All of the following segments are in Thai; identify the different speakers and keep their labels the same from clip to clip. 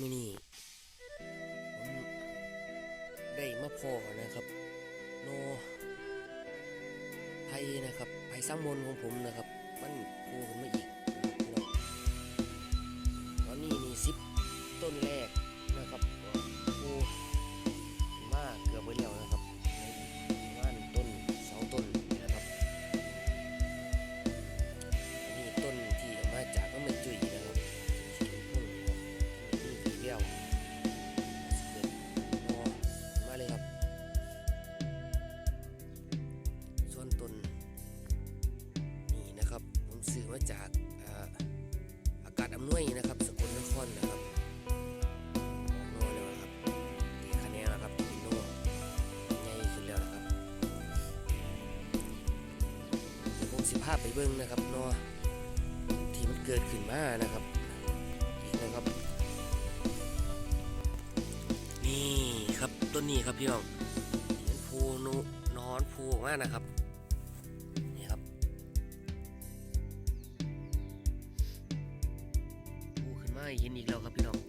Speaker 1: มื่อนี้ผมได้มาพอนะครับ โนไพ่นะครับไพ่สร้างมนต์ของผมนะครับ มันโผล่ขึ้นมาอีกตอนนี้นี่สิบต้นแรกาพไปเบิ้งนะครับเนาะที่มันเกิดขึ้นมานะครับอีกนะครับ นี่ครับต้นนี้ครับพี่น้องเห็นภูนุนอนภูออกมานะครับนี่ครับภูขึ้นมาเห็นอีกแล้วครับพี่น้อง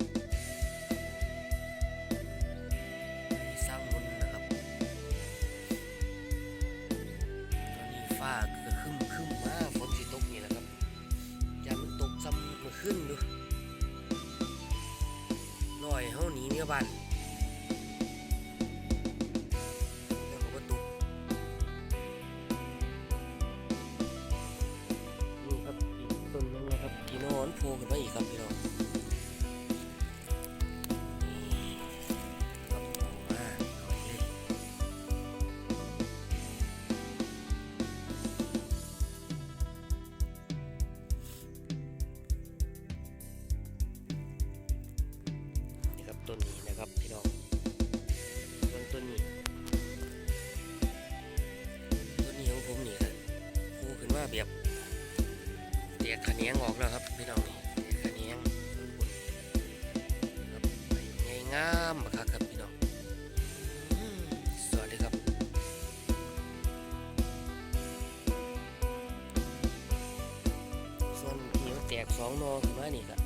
Speaker 1: บ้านแล้วก็บ่ตกนี่ครับอีกต้นหนึงนะครับพี่น้องโผล่ขึ้นมาอีกครับพี่น้อง ผล่ขึ้นมาแบบแตกขะแขนงออกแล้วครับพี่น้องนี่แตกขะแขนงส่วนบนครับง่ายงามบักคักครับพี่น้องสวัสดีครับส่วนเหนียวแตกสองนอขึ้นมานี่ครับ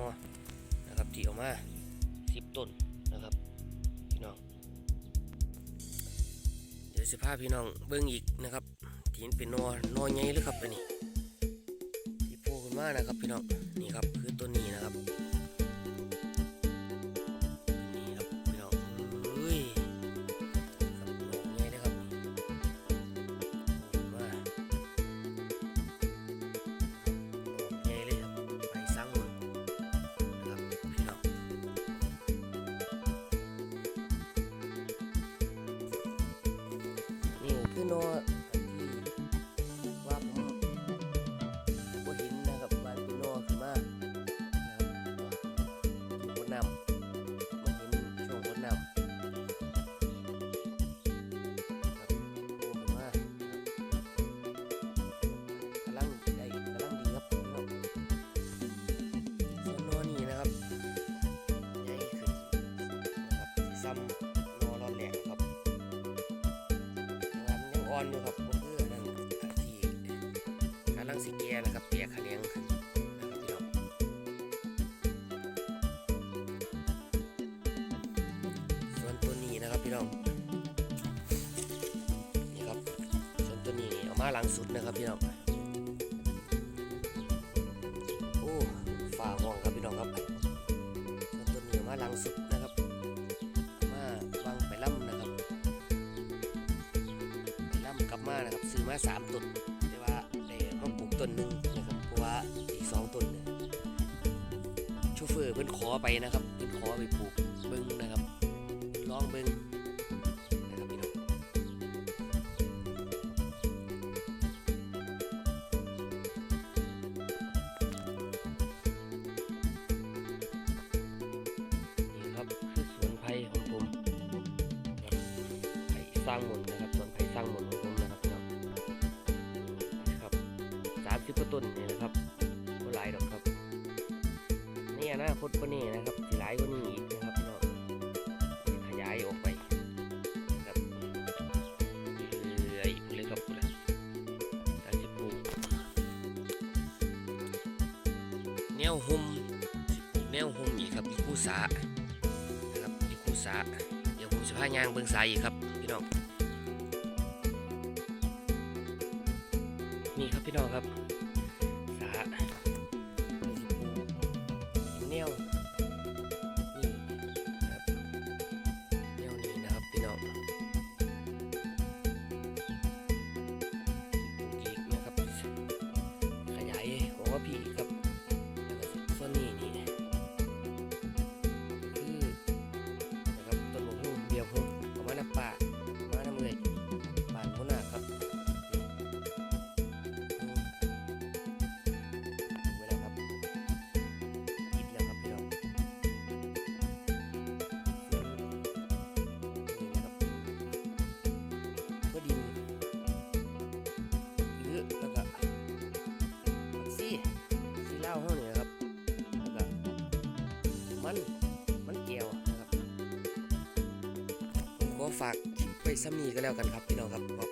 Speaker 1: นได้เป็นนอนะครับที่ออกมาสิบต้นนะครับพี่น้อง เดี๋ยวสิพาพี่น้องเบิ้งอีกนะครับที่มันเป็นนอนอใหญ่เลยครับอันนี้ที่โผล่ขึ้นมานะครับพี่น้องนี่ครับคือต้นนี้นะครับ โนที่ว่าผมบ่เห็นนะครับว่าเป็นนขึ้นมานะครับบนนำมาเห็นช่วงบนนำครับโผล่ขึ้นมากำลังได้กำลังดีครับพี่น้องส่วนนอนี่นะครับใหญ่ขึ้นนะครับสีซ้ำ อ่อนอยู่ครับผมคือนนั้นที่กำลังสีแก่นะครับแตกขะแขนงขึ้นนะครับพี่น้องส่วนตัวนี้นะครับพี่น้องนี่ครับส่วนตัวนี้เอามาหลังสุดนะครับพี่น้องโอ้ฝ่าห้องครับพี่น้องครับส่วนต้นนี้มาหลังสุด สามต้นแต่ว่าได้ห้องปลูกต้นหนึ่งนะครับเพราะว่าอีกสองต้นชูเฟอร์เพิ่นขอไปนะครับเพิ่นขอไปปลูกเบิ้งนะครับลองเบิ้งนะครับพี่น้องนี่ครับคือสวนไผ่ของผมไผ่สร้างมนนะครับสวนไผ่สร้างมน สามสิบกว่าต้นนี่นะครับก็หลายดอกครับนี่อนาคตก็นี่นะครับสิหลายกว่านี้อีกนะครับพี่น้องขยายออกไปครับเรื่อยๆเลยครับคุณละตามสิปลูกแนวห่มแนวห่มอีกครับอีกคู่สานะครับอีกคู่สาเดี๋ยวผมจะพายางเบิ่งสายอีกครับพี่น้องนี่ครับพี่น้องครับ ฝากคลิปไปซ้ำนี้ก็แล้วกันครับพี่น้องครับ